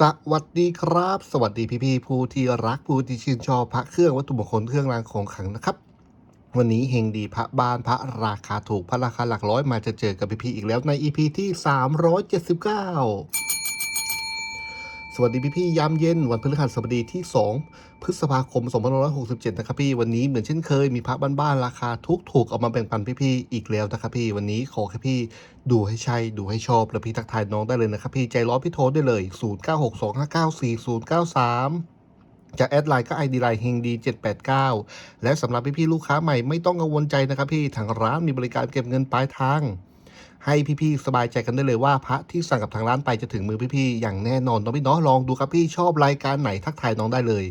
สวัสดีครับ สวัสดีพี่ๆผู้ที่รักผู้ที่ชื่นชอบพระเครื่องวัตถุมงคลเครื่องรางของขลังนะครับ วันนี้เฮงดีพระบ้านพระราคาถูกพระราคาหลักร้อยมาจะเจอกับพี่ๆอีกแล้วใน EP ที่ 379 สวัสดีพี่ๆยามเย็นวันพฤหัสบดีที่ 2 พฤษภาคม2567 นะครับพี่ วันนี้เหมือนเช่นเคยมีพระบ้านๆราคาทุกถูกเอามาแบ่งปันพี่ๆอีกแล้วนะครับพี่ วันนี้ขอแค่พี่ดูให้ใช่ดูให้ชอบ แล้วพี่ทักทายน้องได้เลยนะครับพี่ใจร้อนพี่โทรได้เลย 0962594093จะแอดไลน์ก็ ID ไลน์เฮงดี789 และสำหรับพี่ๆลูกค้าใหม่ไม่ต้องกังวลใจนะครับพี่ทางร้านมีบริการเก็บเงินปลายทาง ให้พี่ๆสบายใจกันได้เลยว่าพระที่สั่งกับทางร้านไปจะถึงมือพี่ๆอย่างแน่นอนน้องพี่เนาะลองดูครับพี่ชอบรายการไหนทักทายน้องได้เลย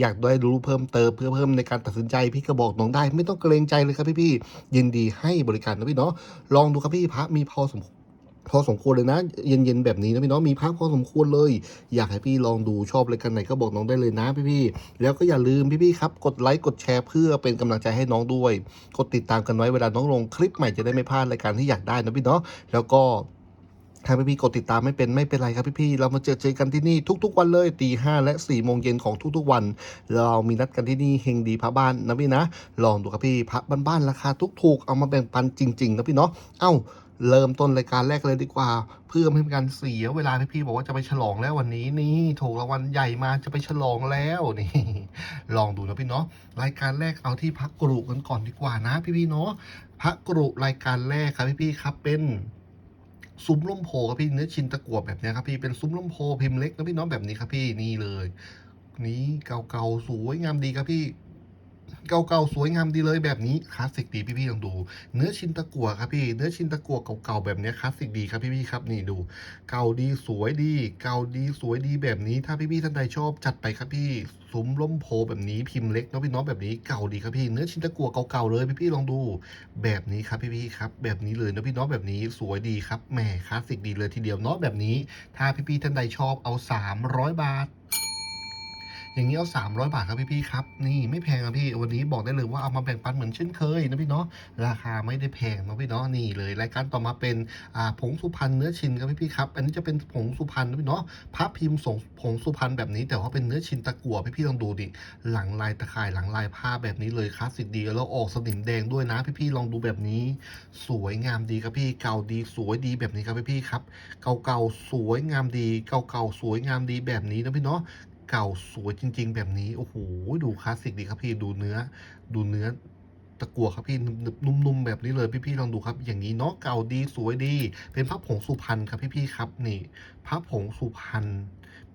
อยากได้รู้เพิ่มเติมเพื่อเพิ่มในการตัดสินใจพี่ก็บอกน้องได้ ไม่ต้องเกรงใจเลยครับพี่ๆยินดีให้บริการนะพี่เนาะลองดูครับพี่พระมีพอสมควร พอสมควรเลยนะ เย็นๆแบบนี้นะพี่เนาะมีพระพอสมควรเลย อยากให้พี่ลองดูชอบรายการไหนก็บอกน้องได้เลยนะพี่ๆแล้วก็อย่าลืมพี่ๆครับกดไลค์กดแชร์เพื่อเป็นกำลังใจให้น้องด้วย กดติดตามกันไว้เวลาน้องลงคลิปใหม่จะได้ไม่พลาดรายการที่อยากได้นะพี่เนาะแล้วก็ถ้าพี่ๆกดติดตามไม่เป็นไม่เป็นไรครับพี่ๆเรามาเจอเจอกันที่นี่ทุกๆวันเลยตีห้าและสี่โมงเย็นของทุกๆวัน เรามีนัดกันที่นี่เฮงดีพระบ้านนะพี่นะ ลองดูครับพี่พระบ้านๆราคาทุกถูกเอามาแบ่งปันจริงๆนะพี่เนาะเอ้า เริ่มต้นรายการแรกเลยดีกว่า เพื่อไม่ให้เป็นการเสียเวลาพี่ๆบอกว่าจะไปฉลองแล้ววันนี้นี่ถูกรางวัลใหญ่มาจะไปฉลองแล้วนี่ลองดูนะพี่เนาะรายการแรกเอาที่พักกรุกันก่อนดีกว่านะ พี่ๆเนาะพักกรุรายการแรกครับพี่ๆครับเป็นซุ้มล่มโพครับพี่เนื้อชินตะกั่วแบบนี้ครับพี่เป็นซุ้มล่มโพพิมพ์เล็กนะพี่เนาะแบบนี้ครับพี่นี่เลย นี่เก่าๆสวยงามดีครับพี่ เก่าๆสวยงามดีเลยแบบนี้คลาสสิกดีพี่ๆลองดู เนื้อชินตะกั่วครับพี่ เนื้อชินตะกั่วเก่าๆแบบนี้คลาสสิกดีครับพี่ๆครับนี่ดู เก่าดีสวยดี เก่าดีสวยดีแบบนี้ ถ้าพี่ๆท่านใดชอบจัดไปครับพี่ซุ้มล่มโพแบบนี้พิมพ์เล็กเนาะพี่เน้องแบบนี้เก่าดีครับพี่ เนื้อชินตะกั่วเก่าๆเลยพี่ๆลองดู แบบนี้ครับพี่ๆครับแบบนี้เลยเนาะพี่เน้องแบบนี้สวยดีครับแหมคลาสสิกดีเลยทีเดียวเนาะแบบนี้ ถ้าพี่ๆท่านใดชอบเอา 300 บาท อย่างนี้เอา300บาทครับพี่ๆครับ นี่ไม่แพงครับพี่วันนี้บอกได้เลยว่าเอามาแบ่งปันเหมือนเช่นเคยนะพี่เนาะราคาไม่ได้แพงนะพี่เนาะนี่เลยรายการต่อมาเป็นผงสุพรรณเนื้อชินครับพี่ๆครับอันนี้จะเป็นผงสุพรรณนะพี่เนาะพระพิมพ์ส่งผงสุพรรณแบบนี้ แต่ว่าเป็นเนื้อชินตะกั่วพี่ๆลองดูดิหลังลายตะข่ายหลังลายผ้าแบบนี้เลยคลาสสิกดีแล้วออกสนิมแดงด้วยนะพี่ๆลองดูแบบนี้ สวยงามดีครับพี่เก่าดีสวยดีแบบนี้ครับพี่ๆครับ เก่าๆสวยงามดี เก่าๆสวยงามดีแบบนี้นะพี่เนาะ เก่าสวยจริง ๆ แบบนี้โอ้โหดูคลาสสิกดีครับพี่ดูเนื้อ ดูเนื้อตะกั่วครับพี่นุ่มๆแบบนี้เลยพี่ๆลองดูครับ อย่างนี้เนาะเก่าดีสวยดี เป็นพระผงสุพรรณครับพี่ๆครับนี่พระผงสุพรรณ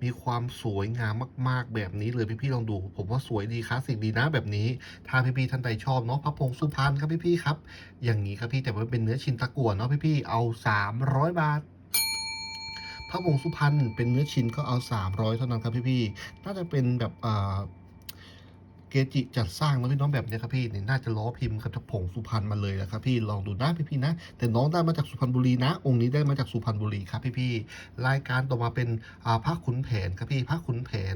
มีความสวยงามมาก ๆ แบบนี้เลยพี่ๆลองดู ผมว่าสวยดีคลาสสิกดีนะแบบนี้ ถ้าพี่ๆท่านใดชอบเนาะพระผงสุพรรณครับพี่ๆครับ อย่างนี้ครับพี่แต่ว่าเป็นเนื้อชินตะกั่วเนาะพี่ๆเอา 300 บาท พระผงสุพรรณเป็นเนื้อชิ้นก็เอา 300 เท่านั้นครับพี่ๆน่าจะเป็นแบบอ่าเกจิจัดสร้างแล้วพี่น้องแบบนี้ครับพี่นี่น่าจะล้อพิมพ์กับผงสุพรรณมาเลยนะครับพี่ลองดูนะพี่ๆนะ แต่น้องได้มาจากสุพรรณบุรีนะ องค์นี้ได้มาจากสุพรรณบุรีครับพี่ๆรายการต่อมาเป็นอ่าพระขุนแผนครับพี่พระขุนแผน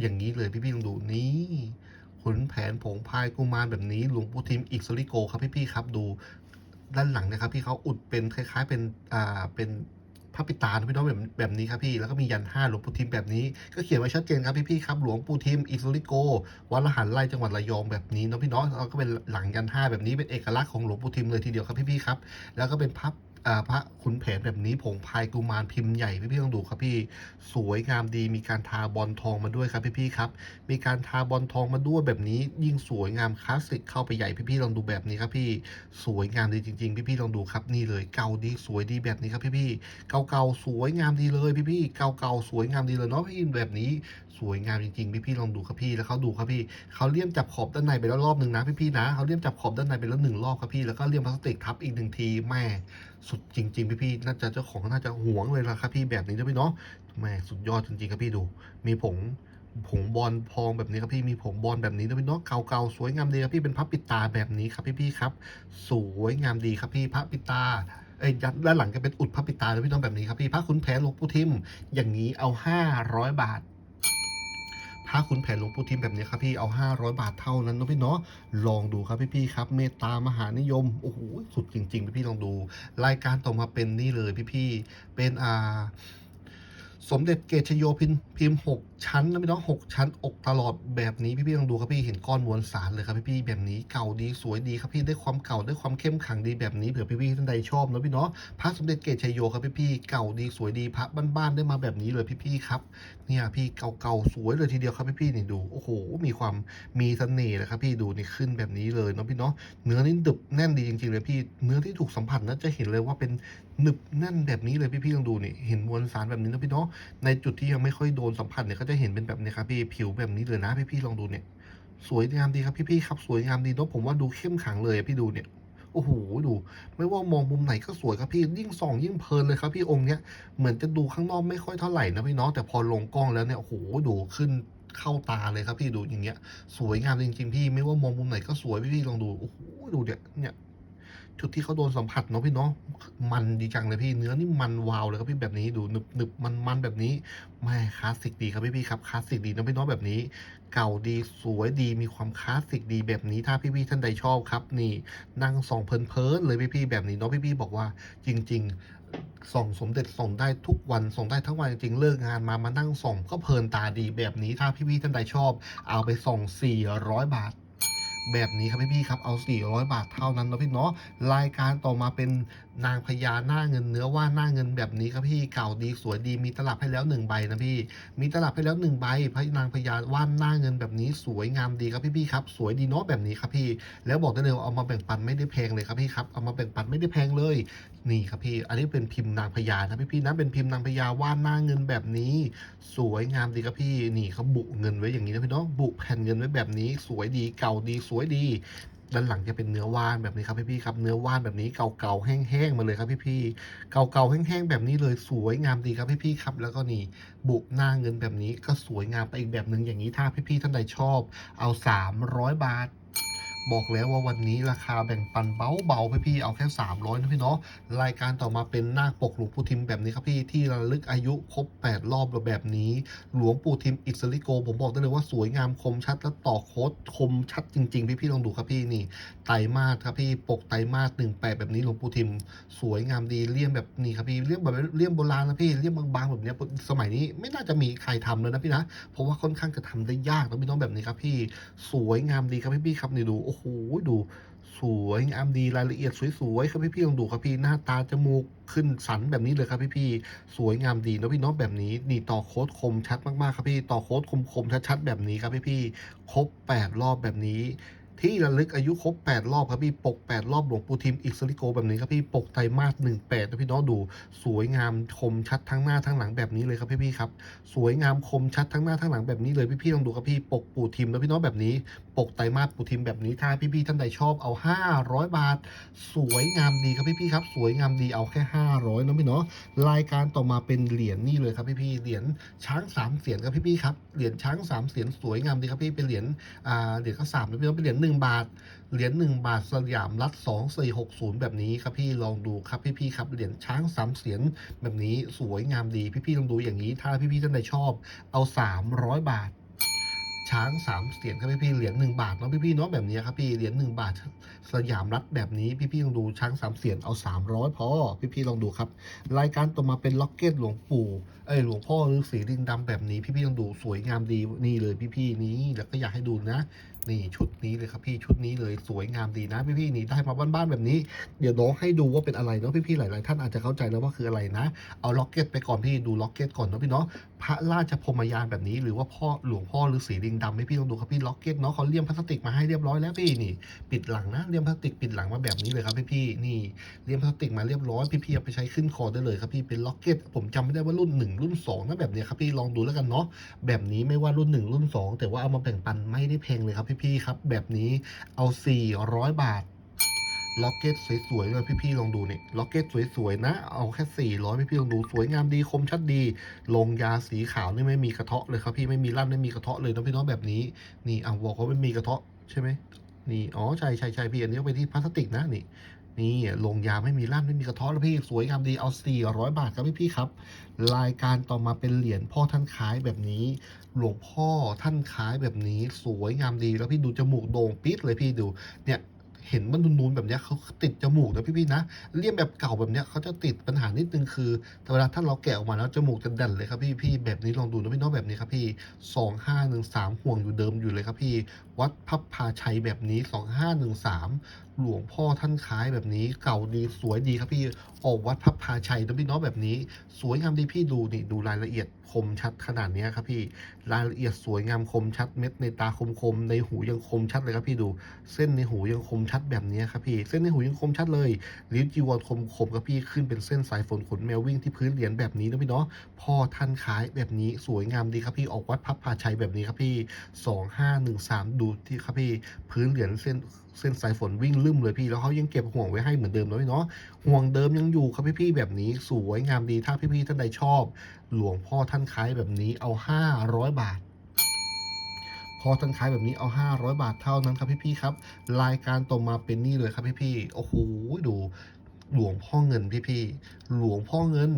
อย่างนี้เลยพี่ๆลองดูนี่ขุนแผนผงพายกุมารแบบนี้หลวงปู่ทิมอิกซลิโกครับพี่ๆครับดูด้านหลังนะครับพี่เขาอุดเป็นคล้าย ๆ เป็นอ่าเป็น พระปิตาพี่น้องแบบแบบนี้ครับพี่แล้วก็มียันห้าหลวงปู่ทิมแบบนี้ ก็เขียนไว้ชัดเจนครับพี่ๆครับหลวงปู่ทิมอิสริโกวัดละหันไล่จังหวัดระยองแบบนี้เนาะพี่น้องแล้วก็เป็นหลังยันห้าแบบนี้เป็นเอกลักษณ์ของหลวงปู่ทิมเลยทีเดียวครับพี่ๆครับ แล้วก็เป็นพับ พระขุนแผนแบบนี้ผงพายกุมารพิมพ์ใหญ่พี่ๆต้องดูครับพี่สวยงามดีมีการทาบอลทองมาด้วยครับพี่ๆครับ มีการทาบอลทองมาด้วยแบบนี้ ยิ่งสวยงามคลาสสิกเข้าไปใหญ่พี่ๆลองดูแบบนี้ครับพี่สวยงามดีจริง ๆ พี่ๆลองดูครับนี่เลยเก่าดีสวยดีแบบนี้ครับพี่ๆเก่าๆสวยงามดีเลยพี่ๆเก่าๆสวยงามดีเลยเนาะพี่แบบนี้สวยงามจริงๆพี่ๆลองดูครับพี่แล้วเขาดูครับพี่เขาเลี่ยมจับขอบด้านในไปแล้วรอบหนึ่งนะพี่ๆนะเขาเลี่ยมจับขอบด้านในไปแล้วหนึ่งรอบครับพี่แล้วก็เลี่ยมพลาสติกทับอีกหนึ่งทีแม่ สุดจริง ๆ พี่ๆน่าจะเจ้าของน่าจะหวงเลยละครับพี่แบบนี้นะพี่เนาะแม่สุดยอดจริงๆครับพี่ดู มีผงผงบอลพองแบบนี้ครับพี่มีผงบอลแบบนี้นะพี่เนาะเก่าๆสวยงามดีครับพี่เป็นพระปิดตาแบบนี้ครับพี่ๆครับ สวยงามดีครับพี่พระปิดตาเอ้ยด้านหลังก็เป็นอุดพระปิดตาเลยพี่น้องแบบนี้ครับพี่พระขุนแผนหลวงปู่ทิม อย่างนี้เอา 500 บาท ถ้าคุณแผนหลวงปู่ทิมแบบนี้ครับพี่เอา 500 บาทเท่านั้นนะพี่เนาะลองดูครับพี่ๆครับ เมตตามหานิยมโอ้โหสุดจริง ๆ พี่ๆลองดู รายการต่อมาเป็นนี่เลยพี่ๆเป็นอ่า สมเด็จเกตชโยพิมพ์พิมพ์หกชั้นนะพี่น้องหกชั้น อกตลอดแบบนี้พี่ๆลองดูครับพี่เห็นก้อนมวลสารเลยครับพี่ๆแบบนี้เก่าดีสวยดีครับพี่ได้ความเก่าได้ความเข้มขังดีแบบนี้เผื่อพี่ๆท่านใดชอบนะพี่เนาะพระสมเด็จเกตชโยครับพี่ๆเก่าดีสวยดีพระบ้านๆได้มาแบบนี้เลยพี่ๆครับเนี่ยพี่เก่าๆสวยเลยทีเดียวครับพี่ๆนี่ดูโอ้โหมีความมีเสน่ห์เลยครับพี่ดูนี่ขึ้นแบบนี้เลยเนาะพี่เนาะเนื้อนี่ดึบแน่นดีจริงๆเลยพี่เนื้อที่ถูกสัมผัสนะจะเห็นเลยว่าเป็นหนึบแน่นแบบนี้เลยพี่ๆลองดูนี่เห็นมวลสารแบบนี้นะพี่เนาะในจุดที่ยังไม่ค่อยโดนสัมผัสเนี่ยก็จะเห็นเป็นแบบนี้ครับพี่ผิวแบบนี้เลยนะพี่ๆลองดูเนี่ยสวยงามดีครับพี่ๆครับสวยงามดีเนาะผมว่าดูเข้มขังเลยพี่ดูเนี่ยโอ้โหดู ไม่ว่ามองมุมไหนก็สวยครับพี่ยิ่งส่องยิ่งเพลินเลยครับพี่องค์เนี้ยเหมือนจะดูข้างนอกไม่ค่อยเท่าไหร่นะพี่เนาะแต่พอลงกล้องแล้วเนี่ยโอ้โหดูขึ้นเข้าตาเลยครับพี่ดูอย่างเงี้ย สวยงามจริงๆพี่ ไม่ว่ามองมุมไหนก็สวยพี่ๆลองดูโอ้โหดูเนี่ยเนี่ย จุดที่เขาโดนสัมผัสเนาะพี่เนาะมันดีจังเลยพี่เนื้อนี่มันวาวเลยครับพี่แบบนี้ดูหนึบหนึบมันมันแบบนี้แม่คลาสสิกดีครับพี่ๆครับคลาสสิกดีเนาะพี่เนาะแบบนี้ เก่าดีสวยดีมีความคลาสสิกดีแบบนี้ถ้าพี่ๆท่านใดชอบครับ นี่นั่งส่องเพลินๆเลยพี่ๆแบบนี้เนาะพี่ๆบอกว่าจริง ๆส่องสมเด็จส่องได้ทุกวันส่องได้ทั้งวันจริงเลิกงานมามานั่งส่องก็เพลินตาดีแบบนี้ถ้าพี่ๆท่านใดชอบ เอาไปส่อง 400 บาท แบบนี้ครับพี่ๆครับเอา 400 บาทเท่านั้นนะพี่เนาะรายการต่อมาเป็นนางพญาหน้าเงินเนื้อว่าหน้าเงินแบบนี้ครับพี่เก่าดีสวยดีมีตลับให้แล้วหนึ่งใบนะพี่ มีตลับให้แล้วหนึ่งใบพระนางพญาว่านหน้าเงินแบบนี้สวยงามดีครับพี่ๆครับสวยดีเนาะแบบนี้ครับพี่ แล้วบอกได้เลยว่าเอามาแบ่งปันไม่ได้แพงเลยครับพี่ครับเอามาแบ่งปันไม่ได้แพงเลยนี่ครับพี่ อันนี้เป็นพิมพ์นางพญานะพี่ๆนะเป็นพิมพ์นางพญาว่านหน้าเงินแบบนี้ สวยงามดีครับพี่นี่เขาบุเงินไว้อย่างนี้นะพี่เนาะบุแผ่นเงินไว้แบบนี้ สวยดีเก่าดีสวยดี ด้านหลังจะเป็นเนื้อว่านแบบนี้ครับพี่ๆครับ เนื้อว่านแบบนี้เก่าๆแห้งๆมาเลยครับพี่ๆเก่าๆแห้งๆแบบนี้เลยสวยงามดีครับพี่ๆครับ แล้วก็นี่บุหน้าเงินแบบนี้ก็สวยงามไปอีกแบบหนึ่งอย่างนี้ถ้าพี่ๆท่านใดชอบ เอา 300 บาท บอกแล้วว่าวันนี้ราคาแบ่งปันเบาๆพี่ๆเอาแค่ 300นะพี่เนาะรายการต่อมาเป็นนาคปกหลวงปู่ทิมแบบนี้ครับพี่ที่ระลึกอายุครบ 8 รอบแบบนี้ หลวงปู่ทิมอิสริโก ผมบอกได้เลยว่าสวยงามคมชัดและต่อโค้ดคมชัดจริงๆ พี่ๆลองดูครับพี่นี่ไตรมาสครับพี่ปกไตรมาสหนึ่งแปดแบบนี้หลวงปู่ทิม สวยงามดีเลี่ยมแบบนี้ครับพี่เลี่ยมแบบเลี่ยมโบราณนะพี่เลี่ยมบางๆแบบนี้สมัยนี้ไม่น่าจะมีใครทำเลยนะพี่นะเพราะว่าค่อนข้างจะทำได้ยากนะพี่น้องแบบนี้ครับพี่สวยงามดีครับพี่ๆครับนี่ดูโอ้โหดูสวยงามดีรายละเอียดสวยๆครับพี่ๆลองดูครับพี่หน้าตาจมูกขึ้นสันแบบนี้เลยครับพี่ๆสวยงามดีนะพี่น้องแบบนี้นี่ต่อโค้ดคมชัดมากๆครับพี่ต่อโค้ดคมๆชัดๆแบบนี้ครับพี่ๆครบ8รอบแบบนี้ที่ระลึกอายุครบ 8 รอบครับพี่ปก 8 รอบหลวงปู่ทิมอิสริโกแบบนี้ครับพี่ปกไตรมาส18นะพี่น้องดู สวยงามคมชัดทั้งหน้าทั้งหลังแบบนี้เลยครับพี่ๆครับสวยงามคมชัดทั้งหน้าทั้งหลังแบบนี้เลยพี่ๆลองดูครับพี่ปกปู่ทิมแล้วพี่น้องแบบนี้ปกไตรมาสปูทิมแบบนี้ถ้าพี่ๆท่านใดชอบเอา 500 บาท สวยงามดีครับพี่ๆครับ สวยงามดีเอาแค่ 500นะพี่เนาะรายการต่อมาเป็นเหรียญนี่เลยครับพี่ๆเหรียญช้างสามเสียนครับพี่ๆครับเหรียญช้างสามเสียนสวยงามดีครับพี่เป็นเหรียญอ่าเหรียญข้าวสามนะพี่เนาะเป็นเหรียญหนึ่งบาทเหรียญหนึ่งบาทสยามรัฐสองสี่หกศูนย์แบบนี้ครับพี่ลองดูครับพี่ๆครับเหรียญช้างสามเสียนแบบนี้สวยงามดีพี่ๆลองดูอย่างนี้ ถ้าพี่ๆท่านใดชอบเอา 300 บาท ช้างสามเสียนครับพี่พี่เหรียญหนึ่งบาทเนาะพี่พี่เนาะแบบนี้ครับพี่เหรียญหนึ่งบาท สยามรัฐแบบนี้พี่พี่ลองดูช้างสามเสียนเอาสามร้อยพอพี่พี่ลองดูครับ รายการต่อมาเป็นล็อกเก็ตหลวงปู่เอ้ยหลวงพ่อฤาษีลิงดำแบบนี้ พี่พี่ลองดูสวยงามดีนี่เลยพี่พี่นี้แล้วก็อยากให้ดูนะ นี่ชุดนี้เลยครับพี่ชุดนี้เลยสวยงามดีนะพี่ๆนี่ได้มาบ้านๆแบบนี้ เดี๋ยวน้องให้ดูว่าเป็นอะไรเนาะพี่ๆหลายๆท่านอาจจะเข้าใจแล้วว่าคืออะไรนะ เอาล็อกเก็ตไปก่อนพี่ดูล็อกเก็ตก่อนเนาะพี่เนาะพระราชพรมยานแบบนี้หรือว่าพ่อหลวงพ่อฤาษีลิงดำให้พี่ลองดูครับพี่ล็อกเก็ตเนาะเขาเลี่ยมพลาสติกมาให้เรียบร้อยแล้วพี่นี่ปิดหลังนะเลี่ยมพลาสติกปิดหลังมาแบบนี้เลยครับพี่ๆนี่เลี่ยมพลาสติกมาเรียบร้อยพี่ๆเอาไปใช้ขึ้นคอได้เลยครับพี่เป็นล็อกเก็ตผมจำไม่ได้ว่ารุ่นหนึ่งรุ่นสองนะแบบนี้ครับพี่ลองดูแล้วกันเนาะแบบนี้ไม่ว่ารุ่นหนึ่งรุ่นสองแต่ว่าเอามาแบ่งปันไม่ได้แพงเลยครับพี่ๆครับ แบบนี้เอา 400 บาทล็อกเก็ตสวยๆเลยพี่ๆลองดูนี่ล็อกเก็ตสวยๆนะ เอาแค่ 400 พี่ๆลองดูสวยงามดีคมชัดดี ลงยาสีขาวนี่ไม่มีกระเทาะเลยครับพี่ไม่มีร่นไม่มีกระเทาะเลยนะพี่น้องแบบนี้ นี่อะบอกเขาไม่มีกระเทาะใช่ไหมนี่อ๋อใช่ใช่ใช่พี่อันนี้เอาไปที่พลาสติกนะนี่ นี่ลงยาไม่มีร่ำไม่มีกระเทาะแล้วพี่สวยงามดีเอา 400 บาทครับพี่พี่ครับ รายการต่อมาเป็นเหรียญพ่อท่านคล้ายแบบนี้ หลวงพ่อท่านคล้ายแบบนี้ สวยงามดีแล้วพี่ดูจมูกโด่งปิดเลยพี่ดูเนี่ยเห็นมันนูนๆแบบนี้เขาติดจมูกนะพี่ๆนะเลี่ยมแบบเก่าแบบนี้เขาจะติดปัญหานิดนึงคือแต่เวลาถ้านเราแกะออกมาแล้วจมูกจะดันเลยครับพี่พี่แบบนี้ลองดูนะพี่น้องแบบนี้ครับพี่สองห้าหนึ่งสามห่วงอยู่เดิมอยู่เลยครับพี่ วัดพับพาชัยแบบนี้สองห้าหนึ่งสามหลวงพ่อท่านคล้ายแบบนี้ เก่าดีสวยดีครับพี่ออกวัดพับพาชัยนะพี่น้องแบบนี้ สวยงามดีพี่ดูนี่ดูรายละเอียดคมชัดขนาดนี้ครับพี่รายละเอียดสวยงามคมชัดเม็ดในตาคมคมในหูยังคมชัดเลยครับพี่ดู เส้นในหูยังคมชัดแบบนี้ครับพี่ เส้นในหูยังคมชัดเลยลิ้นจีวรคมคมครับพี่ขึ้นเป็นเส้นสายฝนขนแมววิ่งที่พื้นเหรียญแบบนี้นะพี่เนาะพ่อท่านคล้ายแบบนี้สวยงามดีครับพี่ออกวัดพับพาชัยแบบนี้ครับพี่สองห้าหนึ่งสามดูที่ครับพี่พื้นเหรียญเส้นเส้นสายฝนวิ่งลืมเลยพี่ แล้วเขายังเก็บห่วงไว้ให้เหมือนเดิมนะพี่เนาะห่วงเดิมยังอยู่ครับพี่ๆแบบนี้สวยงามดีถ้าพี่ๆท่านใดชอบ หลวงพ่อท่านคล้ายแบบนี้เอาห้าร้อยบาทพอท่านขายแบบนี้เอา 500 บาทเท่านั้นครับพี่ๆครับ รายการต่อมาเป็นนี่เลยครับพี่ๆโอ้โหดูหลวงพ่อเงินพี่ๆหลวงพ่อเงิน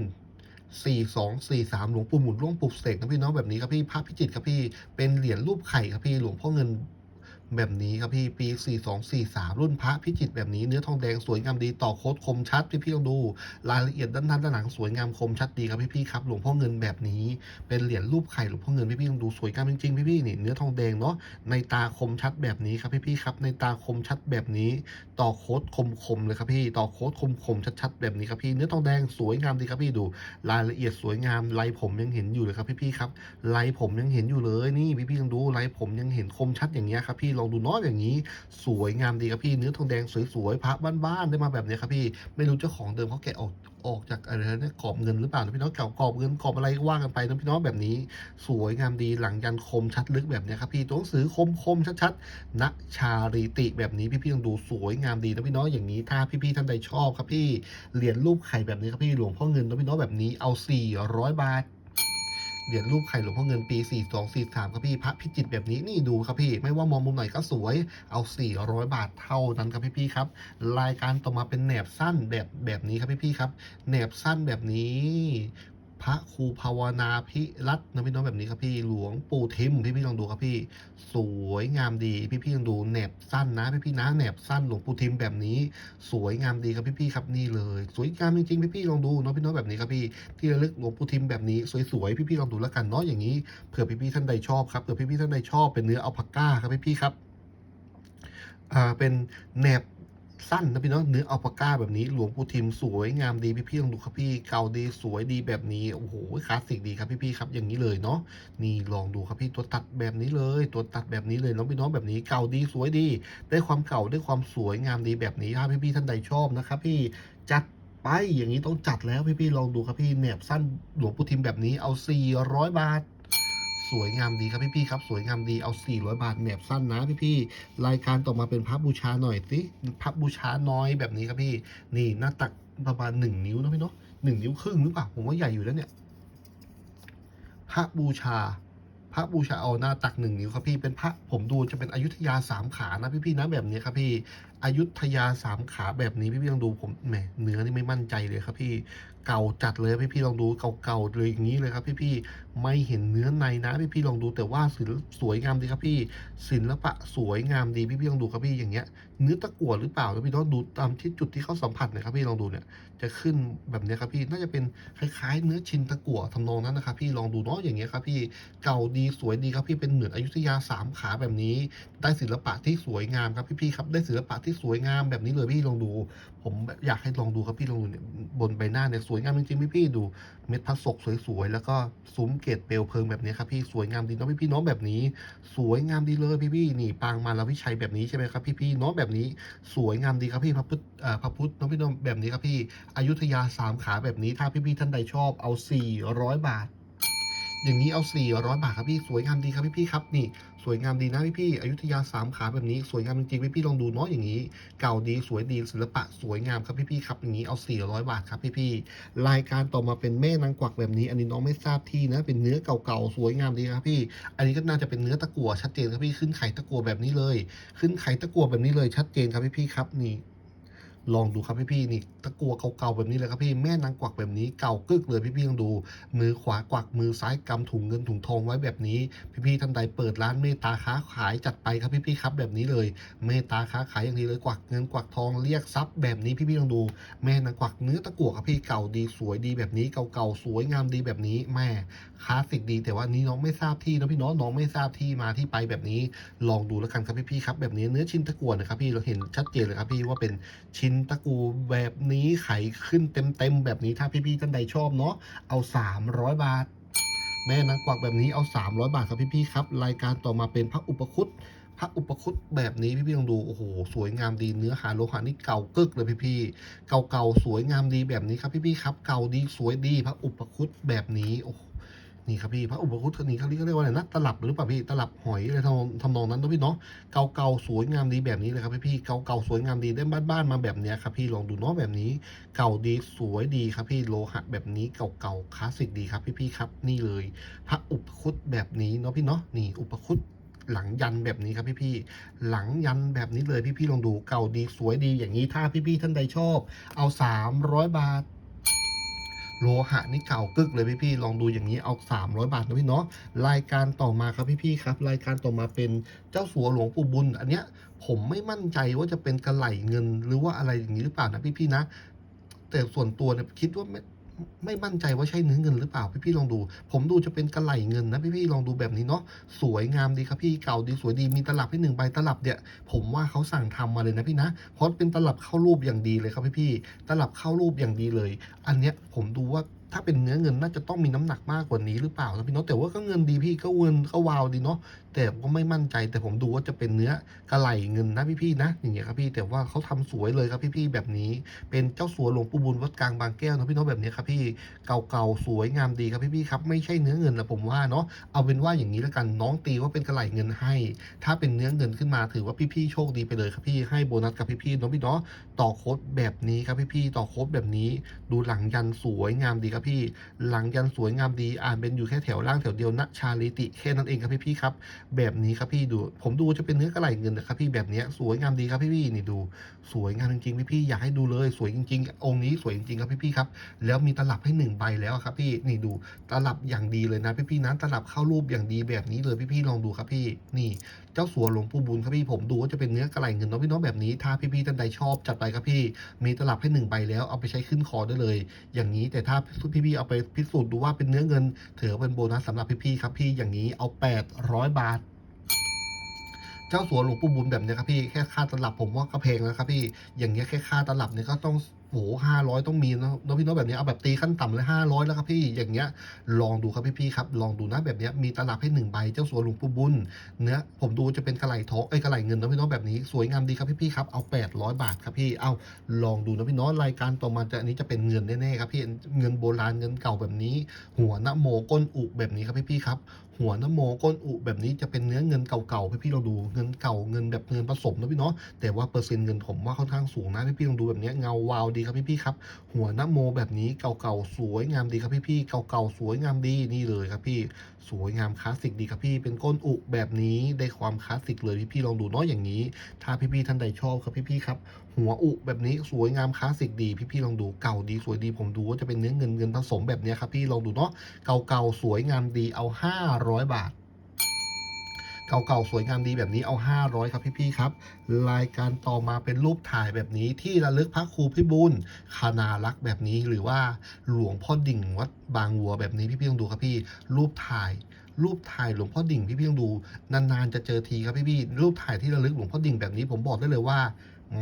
4 2 4 3 หลวงปู่หมุนหลวงปู่เสกนะพี่น้องแบบนี้ครับพี่พระพิจิตครับพี่เป็นเหรียญรูปไข่ครับพี่หลวงพ่อเงิน แบบนี้ครับพี่ปี 4 2 4 3 รุ่นพระพิจิตแบบนี้เนื้อทองแดงสวยงามดีต่อโค้ดคมชัดพี่ๆลองดู รายละเอียดด้านหน้าด้านหลังสวยงามคมชัดดีครับพี่ๆครับหลวงพ่อเงินแบบนี้ เป็นเหรียญรูปไข่หลวงพ่อเงินพี่ๆลองดูสวยงามจริงๆพี่ๆนี่เนื้อทองแดงเนาะในตาคมชัดแบบนี้ครับพี่ๆครับในตาคมชัดแบบนี้ ต่อโค้ดคมๆเลยครับพี่ต่อโค้ดคมๆชัดๆแบบนี้ครับพี่เนื้อทองแดงสวยงามดีครับพี่ดู รายละเอียดสวยงามลายผมยังเห็นอยู่เลยครับพี่ๆครับลายผมยังเห็นอยู่เลยนี่พี่ๆลองดูลายผมยังเห็นคมชัดอย่างเงี้ยครับพี่ลองดูเนาะอย่างนี้ สวยงามดีครับพี่เนื้อทองแดงสวยๆพระบ้านๆได้มาแบบนี้ครับพี่ไม่รู้เจ้าของเดิมเขาแกะออกออกจากอะไรนะกรอบเงินหรือเปล่านะพี่น้องเก่ากรอบเงินกรอบอะไรก็ว่ากันไปนะพี่น้องแบบนี้ สวยงามดีหลังยันคมชัดลึกแบบนี้ครับพี่ตัวหนังสือคมคมชัดๆณชาริติแบบนี้พี่ๆลองดูสวยงามดีนะพี่น้องอย่างนี้ถ้าพี่ๆท่านใดชอบครับพี่เหรียญรูปไข่แบบนี้ครับพี่หลวงพ่อเงินนะพี่น้องแบบนี้เอา 400 บาท เหรียญรูปไข่หลวงพ่อเงินปี 42 43 ครับพี่พระพิจิตแบบนี้นี่ดูครับพี่ ไม่ว่ามองมุมไหนก็สวยเอา 400 บาทเท่านั้นครับพี่พี่ครับ รายการต่อมาเป็นแหนบสั้นแบบแบบนี้ครับพี่พี่ครับแหนบสั้นแบบนี้ พระครูภาวนาพิรัตน์นะพี่น้องแบบนี้ครับพี่หลวงปู่ทิมพี่ๆลองดูครับพี่ สวยงามดีพี่ๆลองดูแหนบสั้นนะพี่ๆนะแหนบสั้นหลวงปู่ทิมแบบนี้ สวยงามดีครับพี่ๆครับนี่เลย สวยงามจริงๆพี่ๆลองดูเนาะพี่น้องแบบนี้ครับพี่ที่ระลึกหลวงปู่ทิมแบบนี้สวยๆพี่ๆลองดูแล้วกันเนาะอย่างนี้เผื่อพี่ๆท่านใดชอบครับเผื่อพี่ๆท่านใดชอบเป็นเนื้ออัลปาก้าครับพี่ๆครับอ่าเป็นแหนบ สั้นนะพี่น้องเนื้ออัลปาก้าแบบนี้หลวงปู่ทิมสวยงามดีพี่ๆลองดูครับพี่เก่าดีสวยดีแบบนี้โอ้โหคลาสสิกดีครับพี่ๆครับอย่างนี้เลยเนาะนี่ลองดูครับพี่ตัวตัดแบบนี้เลย ตัวตัดแบบนี้เลยน้องพี่น้องแบบนี้เก่าดีสวยดี ได้ความเก่าได้ความสวยงามดีแบบนี้ถ้าพี่ๆท่านใดชอบนะครับพี่จัดไปอย่างนี้ต้องจัดแล้วพี่ๆลองดูครับพี่แหนบสั้นหลวงปู่ทิมแบบนี้เอา 400 บาท สวยงามดีครับพี่ๆครับสวยงามดีเอา 400 บาทแหนบสั้นนะพี่ๆรายการต่อมาเป็นพระบูชาหน่อยสิพระบูชาน้อยแบบนี้ครับพี่นี่หน้าตักประมาณ 1 นิ้วนะพี่เนาะหนึ่งนิ้วครึ่งหรือเปล่าผมว่าใหญ่อยู่แล้วเนี่ยพระบูชาพระบูชาเอาหน้าตักหนึ่งนิ้วครับพี่เป็นพระผมดูจะเป็นอยุธยาสามขานะพี่ๆนะแบบนี้ครับพี่อยุธยาสามขาแบบนี้พี่ๆลองดูผมแหมเนื้อนี่ไม่มั่นใจเลยครับพี่ เก่าจัดเลยพี่พี่ลองดูเก่าๆเลยอย่างนี้เลยครับ พี่พี่ไม่เห็นเนื้อในนะ พี่พี่ลองดูแต่ว่าศิลสวยงามดีครับพี่ศิลปะสวยงามดีพี่พี่ลองดูครับพี่อย่างเงี้ยเนื้อตะกั่วหรือเปล่าแล้วพี่ต้องดูตามที่จุดที่เขาสัมผัสนะครับพี่ลองดูเนี่ย จะขึ้นแบบนี้ครับพี่น่าจะเป็นคล้ายๆ เนื้อชินตะกั่วทำนองนั้นนะครับพี่ลองดูเนาะอย่างเงี้ยครับพี่เก่าดีสวยดีครับพี่เป็นเหมือนอยุธยาสามขาแบบนี้ ได้ศิลปะที่สวยงามครับพี่ๆครับได้ศิลปะที่สวยงามแบบนี้เลยพี่ลองดู ผมอยากให้ลองดูครับพี่ลองดูเนี่ยบนใบหน้าเนี่ยสวยงามจริงๆพี่ๆดู เม็ดพัดศกสวยๆแล้วก็ซุ้มเกตเปลวเพลิงแบบนี้ครับพี่สวยงามดีเนาะพี่ๆเน้องแบบนี้ สวยงามดีเลยพี่ๆนี่ปางมาลวิชัยแบบนี้ใช่ไหมครับพี่ๆเนาะแบบนี้สวยงามดีครับพี่พระพุทธ พระพุทธน้องพี่น้องแบบนี้ครับพี่อยุธยาสามขาแบบนี้ถ้าพี่ๆท่านใดชอบเอา 400 บาท อย่างนี้เอา 400 บาทครับพี่สวยงามดีครับพี่ๆครับนี่สวยงามดีนะพี่ๆอยุธยาสามขาแบบนี้สวยงามจริงๆพี่ๆลองดูเนาะอย่างนี้ เก่าดีสวยดีศิลปะสวยงามครับพี่ๆครับอย่างนี้เอา 400 บาทครับพี่ๆรายการต่อมาเป็นแม่นางกวักแบบนี้ อันนี้น้องไม่ทราบที่นะ เป็นเนื้อเก่าๆสวยงามดีครับพี่ อันนี้ก็น่าจะเป็นเนื้อตะกั่วชัดเจนครับพี่ขึ้นไข่ตะกั่วแบบนี้เลย ขึ้นไข่ตะกั่วแบบนี้เลยชัดเจนครับพี่ๆครับนี่ ลองดูครับพี่ๆนี่ตะกัวเก่าๆแบบนี้เลยครับพี่แม่นางกวักแบบนี้เก่ากึกเลยพี่ๆลองดู มือขวากวักมือซ้ายกำถุงเงินถุงทองไว้แบบนี้ พี่ๆท่านใดเปิดร้านเมตตาค้าขายจัดไปครับพี่ๆครับแบบนี้เลย เมตตาค้าขายอย่างนี้เลยกวักเงินกวักทองเรียกทรัพย์แบบนี้พี่ๆลองดู แม่นางกวักเนื้อตะกัวครับพี่เก่าดีสวยดีแบบนี้เก่าๆสวยงามดีแบบนี้แม่ คลาสสิกดี แต่ว่านี้น้องไม่ทราบที่นะพี่น้องน้องไม่ทราบที่มาที่ไปแบบนี้ลองดูแล้วกันครับพี่ๆครับแบบนี้เนื้อชิ้นตะกั่วนะครับพี่เราเห็นชัดเจนเลยครับพี่ว่าเป็นชิ้นตะกั่วแบบนี้ไขขึ้นเต็มๆแบบนี้ถ้าพี่ๆท่านใดชอบเนาะเอา 300 บาท แม่นางกวักแบบนี้เอา 300 บาทครับพี่ๆครับ รายการต่อมาเป็นพระอุปคุตพระอุปคุตแบบนี้พี่ๆลองดูโอ้โหสวยงามดีเนื้อหาโลหะนี่เก่ากึกเลยพี่ๆเก่าๆสวยงามดีแบบนี้ครับพี่ๆครับ เก่าดีสวยดีพระอุปคุตแบบนี้โอ้ นี่ครับพี่พระอุปคุตนี้เขาเรียกเรียกว่าอะไรนะตลับหรือเปล่าพี่ตลับหอยอะไรทำทำนองนั้นนะพี่เนาะเก่าสวยงามดีแบบนี้เลยครับพี่ๆเก่าสวยงามดีได้บ้านๆมาแบบเนี้ยครับพี่ลองดูเนาะแบบนี้ เก่าดีสวยดีครับพี่โลหะแบบนี้เก่าๆคลาสสิกดีครับพี่ๆครับ นี่เลย พระอุปคุตแบบนี้เนาะพี่เนาะนี่อุปคุตหลังยันแบบนี้ครับพี่ๆ หลังยันแบบนี้เลยพี่ๆ ลองดูเก่าดีสวยดีอย่างนี้ถ้าพี่ๆ ท่านใดชอบ เอา 300 บาท โลหะนี่เก่ากึกเลยพี่ๆลองดูอย่างนี้เอา 300 บาทนะพี่เนาะรายการต่อมาครับพี่ๆครับ รายการต่อมาเป็นเจ้าสัวหลวงปู่บุญ อันเนี้ยผมไม่มั่นใจว่าจะเป็นกระไหลเงินหรือว่าอะไรอย่างนี้หรือเปล่านะพี่ๆนะ แต่ส่วนตัวเนี่ยคิดว่า ไม่มั่นใจว่าใช่เนื้อเงินหรือเปล่าพี่ๆลองดู ผมดูจะเป็นกระไหลเงินนะพี่ๆลองดูแบบนี้เนาะสวยงามดีครับพี่เก่าดีสวยดีมีตลับให้หนึ่งใบตลับเนี่ย ผมว่าเขาสั่งทำมาเลยนะพี่นะเพราะเป็นตลับเข้ารูปอย่างดีเลยครับพี่ๆตลับเข้ารูปอย่างดีเลย อันเนี้ยผมดูว่าถ้าเป็นเนื้อเงินน่าจะต้องมีน้ำหนักมากกว่านี้หรือเปล่านะพี่เนาะแต่ว่าก็เงินดีพี่ก็เงินก็วาวดีเนาะ แต่ก็ไม่มั่นใจแต่ผมดูว่าจะเป็นเนื้อกระไหลเงินนะพี่ๆนะอย่างเงี้ยครับพี่แต่ว่าเขาทำสวยเลยครับพี่ๆแบบนี้ เป็นเจ้าสัวหลวงปู่บุญวัดกลางบางแก้วนะพี่เนาะแบบนี้ครับพี่เก่าๆสวยงามดีครับพี่ๆครับไม่ใช่เนื้อเงินนะผมว่าเนาะเอาเป็นว่าอย่างนี้แล้วกันน้องตีว่าเป็นกระไหลเงินให้ ถ้าเป็นเนื้อเงินขึ้นมาถือว่าพี่ๆโชคดีไปเลยครับพี่ให้โบนัสกับพี่ๆเนาะพี่เนาะต่อโค้ดแบบนี้ครับพี่ๆต่อโค้ดแบบนี้ ดูหลังยันสวยงามดีครับพี่ หลังยันสวยงามดีอ่านเป็นอยู่แค่แถวล่างแถวเดียวนะชาลิติแค่นั้นเองครับพี่ๆครับแบบนี้ครับพี่ดู ผมดูจะเป็นเนื้อกระไหลเงินนะครับพี่แบบนี้สวยงามดีครับพี่พี่นี่ดู สวยงามจริงๆพี่พี่อยากให้ดูเลย สวยจริง ๆ องค์นี้สวยจริงๆครับพี่พี่ครับแล้วมีตลับให้หนึ่งใบแล้วครับพี่นี่ดูตลับอย่างดีเลยนะพี่พี่นะตลับเข้ารูปอย่างดีแบบนี้เลยพี่พี่ลองดูครับพี่นี่ เจ้าสัวหลวงปู่บุญครับพี่ผมดูว่าจะเป็นเนื้อกระไหลเงินเนาะพี่น้องแบบนี้ ถ้าพี่พี่ท่านใดชอบจัดไปครับพี่ มีตลับให้หนึ่งใบแล้วเอาไปใช้ขึ้นคอได้เลย อย่างนี้แต่ถ้าพี่พี่ๆเอาไปพิสูจน์ดูว่าเป็นเนื้อเงินถือเป็นโบนัสสำหรับพี่พี่ๆครับพี่อย่างนี้เอา800บาทเจ้าสัวหลวงปู่บุญแบบนี้ครับพี่แค่ค่าตลับผมว่าก็แพงแล้วครับพี่อย่างเงี้ยแค่ค่าตลับเนี่ยก็ต้อง โหห้าร้อยต้องมีนะน้องพี่น้องแบบนี้เอาแบบตีขั้นต่ำเลยห้าร้อยแล้วครับพี่อย่างเงี้ยลองดูครับพี่พี่ครับลองดูนะแบบเนี้ยมีตลับให้หนึ่งใบเจ้าสัวหลวงปู่บุญเนื้อผมดูจะเป็นกระไหลทองเอ้ยกระไหลเงินนะพี่น้องแบบนี้สวยงามดีครับพี่พี่ครับเอา800บาทครับพี่เอาลองดูนะพี่น้องรายการต่อมาจะอันนี้จะเป็นเงินแน่ๆครับพี่เงินโบราณเงินเก่าแบบนี้ หัวนะโมก้นอุแบบนี้ครับพี่พี่ครับ หัวนโมก้นอุแบบนี้จะเป็นเนื้อเงินเก่าๆพี่พี่ๆเราดูเงินเก่าเงินแบบเงินผสมนะพี่เนาะแต่ว่าเปอร์เซ็นต์เงินผมว่าค่อนข้างสูงนะพี่พี่ๆลองดูแบบนี้เงาวาวดีครับพี่พี่ๆครับหัวนโมแบบนี้เก่าๆสวยงามดีครับพี่พี่ๆเก่าๆสวยงามดีนี่เลยครับพี่สวยงามคลาสสิกดีครับพี่เป็นก้นอุแบบนี้ได้ความคลาสสิกเลยพี่พี่ๆลองดูเนาะอย่างนี้ ถ้าพี่พี่ๆท่านใดชอบครับพี่พี่ๆครับ หัวอุแบบนี้สวยงามคลาสสิกดี พี่ๆลองดูเก่าดีสวยดีผมดูว่าจะเป็นเนื้อเงินเงินผสมแบบนี้ครับพี่ลองดูเนาะเก่าๆสวยงามดีเอา 500 บาทเก่าๆ สวยงามดีแบบนี้เอา 500 ครับพี่ๆครับ รายการต่อมาเป็นรูปถ่ายแบบนี้ที่ระลึกพระครูพิบูลคานารักษ์แบบนี้หรือว่าหลวงพ่อดิ่งวัดบางวัวแบบนี้พี่ๆต้องดูครับพี่ รูปถ่าย รูปถ่ายหลวงพ่อดิ่งพี่ๆต้องดูนานๆจะเจอทีครับพี่ๆรูปถ่ายที่ระลึกหลวงพ่อดิ่งแบบนี้ผมบอกได้เลยว่า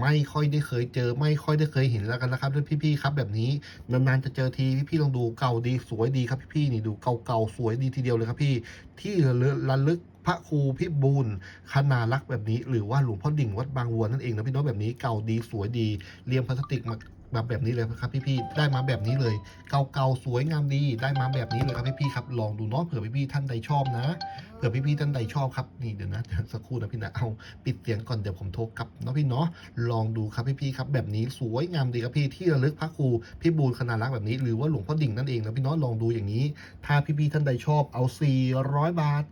ไม่ค่อยได้เคยเจอ ไม่ค่อยได้เคยเห็นแล้วกันนะครับด้วยพี่ๆครับแบบนี้นานๆจะเจอทีพี่ๆลองดูเก่าดีสวยดีครับพี่ๆนี่ดูเก่าๆสวยดีทีเดียวเลยครับพี่ที่ระลึกระลึกพระครูพิบูลคณารักษ์แบบนี้ หรือว่าหลวงพ่อดิ่งวัดบางวัวนั่นเองนะพี่น้องแบบนี้เก่าดีสวยดีเรียมพลาสติกมา แบบแบบนี้เลยครับพี่ๆได้มาแบบนี้เลย เก่าๆสวยงามดีได้มาแบบนี้เลยครับพี่ๆครับลองดูเนาะเผื่อพี่ๆท่านใดชอบนะเผื่อพี่ๆท่านใดชอบครับนี่เดี๋ยวนะเดี๋ยวสักครู่นะพี่นะเอาปิดเสียงก่อนเดี๋ยวผมโทรกลับเนาะพี่เนาะลองดูครับพี่ๆครับแบบนี้สวยงามดีครับพี่ที่ระลึกพระครูพิบูลคณารักษ์แบบนี้ หรือว่าหลวงพ่อดิ่งนั่นเองนะพี่เนาะลองดูอย่างนี้ ถ้าพี่ๆท่านใดชอบเอา 400 บาท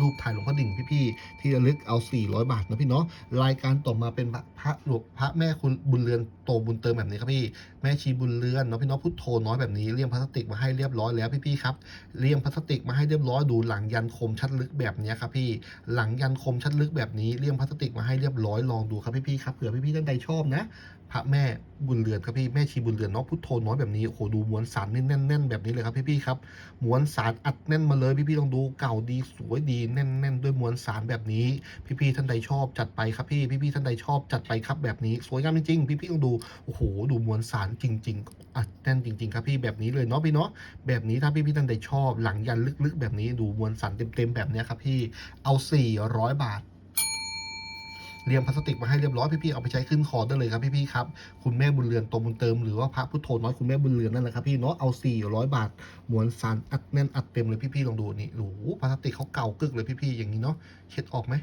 รูปถ่ายหลวงพ่อดิ่งพี่ๆที่ระลึกเอา 400 บาทนะพี่เนาะรายการต่อมาเป็นพระพระหลวงพระแม่คุณบุญเรือนโตบุญเติมแบบนี้ครับพี่ แม่ชีบุญเรือนเนาะพี่เนาะพุทโธน้อยแบบนี้เลี่ยมพลาสติกมาให้เรียบร้อยแล้วพี่ๆครับเลี่ยมพลาสติกมาให้เรียบร้อยดูหลังยันคมชัดลึกแบบนี้ครับพี่หลังยันคมชัดลึกแบบนี้เลี่ยมพลาสติกมาให้เรียบร้อยลองดูครับพี่ๆครับเผื่อพี่ๆท่านใดชอบนะพระแม่บุญเรือนครับพี่แม่ชีบุญเรือนเนาะพุทโธน้อยแบบนี้โอ้โหดูมวลสารแน่นๆแบบนี้เลยครับพี่ๆครับมวลสารอัดแน่นมาเลยพี่ๆลองดูเก่าดีสวยดีแน่น ๆ ด้วยมวลสารแบบนี้ พี่ๆท่านใดชอบจัดไปครับพี่พี่ๆท่านใดชอบจัดไปครับแบบนี้ สวยงามจริงๆพี่ๆลองดูโอ้โหดูมวลสารจริงๆอัดแน่นจริง ๆ ครับพี่แบบนี้เลยเนาะพี่เนาะแบบนี้ถ้าพี่ๆท่านใดชอบ หลังยันลึกๆ แบบนี้ดูมวลสารเต็มๆแบบเนี้ยครับพี่เอา 400 บาทเรียมพลาสติกมาให้เรียบร้อยพี่ๆเอาไปใช้ขึ้นคอได้เลยครับพี่ๆครับคุณแม่บุญเรือนโตบุญเติมหรือว่าพระพุทโธน้อยคุณแม่บุญเรือนนั่นแหละครับพี่เนาะเอา 400 บาทมวลสารอัดแน่นอัดเต็มเลยพี่ๆลองดูนี่โอ้โหพลาสติกเขาเก่ากึกเลยพี่ๆอย่างนี้เนาะเช็ดออกไหม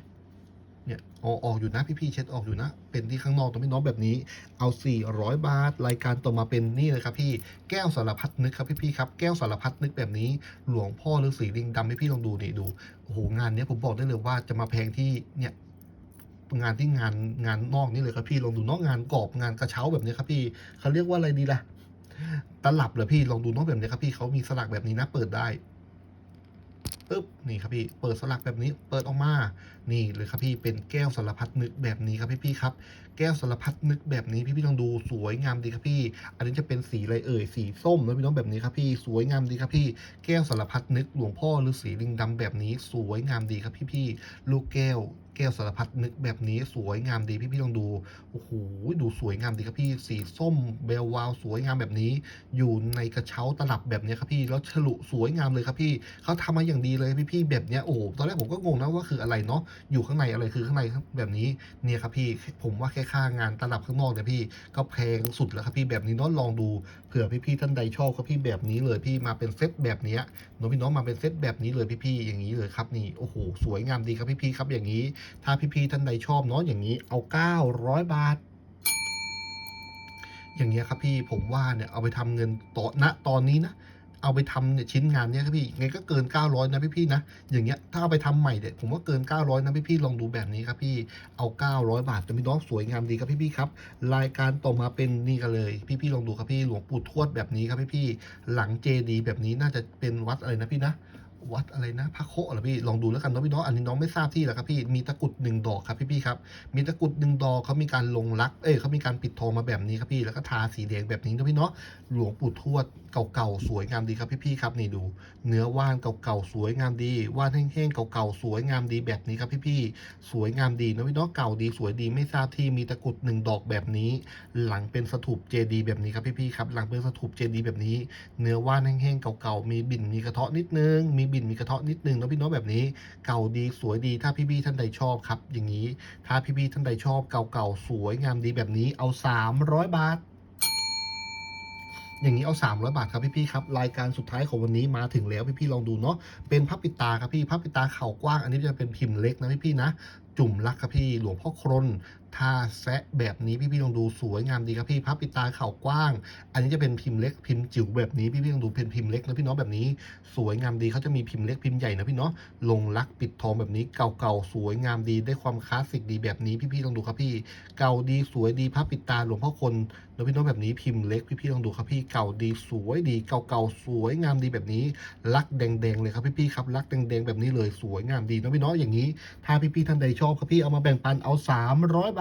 เนี่ยออกออกอยู่นะพี่ๆเช็ดออกอยู่นะ เป็นที่ข้างนอกตรงพี่น้องแบบนี้ เอา 400 บาท รายการต่อมาเป็นนี่เลยครับพี่แก้วสารพัดนึกครับพี่ๆครับแก้วสารพัดนึกแบบนี้ หลวงพ่อฤาษีลิงดำให้พี่ลองดูนี่ดูโอ้โหงานเนี้ยผมบอกได้เลยว่าจะมาแพงที่เนี่ยงานที่งานงานนอกนี่เลยครับพี่ลองดูนอกงานกรอบงานกระเช้าแบบนี้ครับพี่เขาเรียกว่าอะไรดีล่ะตลับเหรอพี่ลองดูนอกแบบนี้ครับพี่เขามีสลักแบบนี้นะเปิดได้ ปึ๊บนี่ครับพี่เปิดสลักแบบนี้เปิดออกมานี่เลยครับพี่เป็นแก้วสารพัดนึกแบบนี้ครับพี่พี่ครับ ก้วสารพัดนึกแบบนี้พี่พี่ๆลองดูสวยงามดีครับพี่ อันนี้จะเป็นสีอะไรเอ่ยสีส้มนะพี่น้องแบบนี้ครับพี่ สวยงามดีครับพี่ แก้วสารพัดนึกหลวงพ่อฤาษีลิงดำแบบนี้สวยงามดีครับพี่พี่ลูกแก้วแก้วสารพัดนึกแบบนี้สวยงามดีพี่พี่ๆลองดูโอ้โหดูสวยงามดีครับพี่สีส้มเบลวาวสวยงามแบบนี้ อยู่ในกระเช้าตลับแบบนี้ครับพี่แล้วฉลุสวยงามเลยครับพี่เขาทำมาอย่างดีเลยพี่พี่แบบเนี้ยโอ้ตอนแรกผมก็งงนะว่าคืออะไรเนาะอยู่ข้างในอะไรคือข้างในแบบนี้เนี่ยครับพี่ผมว่าแค่ค่างานตลับข้างนอกเนี่ยพี่ก็แพงสุดแล้วครับพี่แบบนี้เนาะลองดูเผื่อพี่พี่ๆท่านใดชอบครับพี่แบบนี้เลยพี่มาเป็นเซตแบบนี้น้องพี่น้องมาเป็นเซตแบบนี้เลยพี่ๆอย่างนี้เลยครับนี่โอ้โหสวยงามดีครับพี่ๆครับอย่างนี้ ถ้าพี่ๆท่านใดชอบเนาะอย่างนี้เอา 900 บาทอย่างเงี้ยครับพี่ผมว่าเนี่ยเอาไปทำเงินต่อณตอนนี้นะ เอาไปทำเนี่ยชิ้นงานเนี่ยครับพี่ไงก็เกิน 900 นะพี่พี่นะอย่างเงี้ยถ้าเอาไปทำใหม่เนี่ยผมว่าเกิน 900 นะพี่พี่ลองดูแบบนี้ครับพี่เอา 900 บาทจะมีน้องสวยงามดีครับพี่พี่ครับรายการต่อมาเป็นนี่กันเลย พี่พี่ลองดูครับพี่หลวงปู่ทวดแบบนี้ครับพี่พี่หลังเจดีแบบนี้น่าจะเป็นวัดอะไรนะพี่นะ วัดอะไรนะพระโคเหรอพี่ลองดูแล้วกันเนาะพี่เนาะอันนี้น้องไม่ทราบที่แหละครับพี่มีตะกุดหนึ่งดอกครับพี่พี่ครับมีตะกุดหนึ่งดอกเขามีการลงลัก เอ้ยเขามีการปิดทองมาแบบนี้ครับพี่แล้วก็ทาสีแดงแบบนี้นะพี่เนาะหลวงปู่ทวดเก่าๆสวยงามดีครับพี่พี่ครับนี่ดู เนื้อว่านเก่าๆสวยงามดีว่านแห้งๆเก่าๆสวยงามดีแบบนี้ครับพี่พี่สวยงามดีนะพี่เนาะเก่าดีสวยดีไม่ทราบที่มีตะกุดหนึ่งดอกแบบนี้ หลังเป็นสถูปเจดีแบบนี้ครับพี่พี่ครับหลังเป็นสถูปเจดีแบบนี้ เนื้อว่านแห้งๆเก่าๆมีบิ่นมีกระเทาะนิดนึงมีบินมีกระเทาะนิดนึงแล้วพี่น้องแบบนี้ เก่าดีสวยดีถ้าพี่ๆท่านใดชอบครับ อย่างนี้ถ้าพี่ๆท่านใดชอบเก่าๆสวยงามดีแบบนี้เอา 300 บาทอย่างนี้เอา 300 บาทครับพี่ๆครับรายการสุดท้ายของวันนี้มาถึงแล้วพี่ๆลองดูเนาะเป็นพับปิตาครับพี่พับปิตาเข่ากว้างอันนี้จะเป็นพิมพ์เล็กนะพี่ๆนะ จุ่มรักครับพี่หลวงพ่อครน ท่าแซะแบบนี้พี่ๆลองดูสวยงามดีครับพี่พับปิตาเข่ากว้าง อันนี้จะเป็นพิมพ์เล็กพิมพ์จิ๋วแบบนี้พี่ๆลองดูเป็นพิมพ์เล็กนะพี่เน้องแบบนี้ สวยงามดีเขาจะมีพิมพ์เล็กพิมพ์ใหญ่นะพี่เนาะลงรักปิดทองแบบนี้เก่าๆสวยงามดีได้ความคลาสสิกดีแบบนี้พี่ๆลองดูครับพี่ เก่าดีสวยดีพับปิดตาหลวงพ่อคนนะพี่เน้องแบบนี้พิมพ์เล็กพี่ๆลองดูครับพี่เก่าดีสวยดีเก่าๆสวยงามดีแบบนี้ รักแดงๆเลยครับพี่ๆครับรักแดงๆแบบนี้เลยสวยงามดีนะพี่เนาะอย่างนี้ ถ้าพี่ๆท่านใดชอบครับพี่เอามาแบ่งปันเอา300บ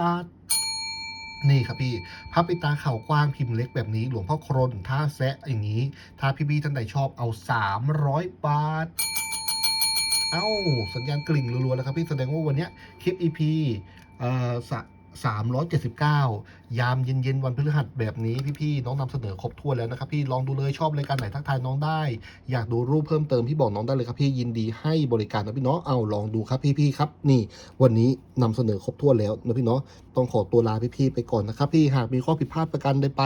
าทนี่ครับพี่พับปิตาเข่ากว้างพิมพ์เล็กแบบนี้ หลวงพ่อครนท่าแซะอย่างนี้ ถ้าพี่บีท่านใดชอบเอา 300 บาท เอ้า สัญญาณกลิ่งรัวๆแล้วครับพี่แสดงว่าวันนี้คลิป EP เอ่อสะ 379 ยามเย็นๆ วันพฤหัสแบบนี้พี่ๆ น้องนำเสนอครบถ้วนแล้วนะครับพี่ลองดูเลยชอบรายการไหนทักทายน้องได้ อยากดูรูปเพิ่มเติมพี่บอกน้องได้เลยครับพี่ยินดีให้บริการนะพี่เนาะเอาลองดูครับพี่ๆครับ นี่วันนี้นำเสนอครบถ้วนแล้วนะพี่เนาะต้องขอตัวลาพี่ๆไปก่อนนะครับพี่หากมีข้อผิดพลาดประการใดไป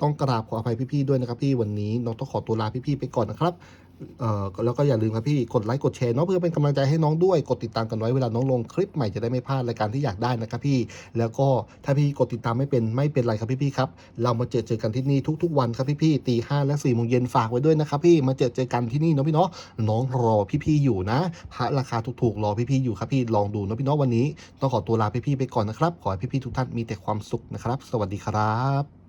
ต้องกราบขออภัยพี่ๆด้วยนะครับพี่วันนี้น้องต้องขอตัวลาพี่ๆไปก่อนนะครับ เอ่อแล้วก็อย่าลืมครับพี่กดไลค์กดแชร์เนาะเพื่อเป็นกำลังใจให้น้องด้วยกดติดตามกันไว้เวลาน้องลงคลิปใหม่จะได้ไม่พลาดรายการที่อยากได้นะครับพี่แล้วก็ถ้าพี่กดติดตามไม่เป็นไม่เป็นไรครับพี่ๆครับเรามาเจอเจอกันที่นี่ทุก ๆ วันครับพี่ๆตีห้าและสี่โมงเย็นฝากไว้ด้วยนะครับพี่มาเจอเจอกันที่นี่เนาะพี่เนาะน้องรอพี่ๆอยู่นะพระราคาถูกๆรอพี่ๆอยู่ครับพี่ลองดูเนาะพี่เนาะวันนี้ ต้องขอตัวลาพี่ๆไปก่อนนะครับขอให้พี่ๆทุกท่านมีแต่ความสุขนะครับ สวัสดีครับ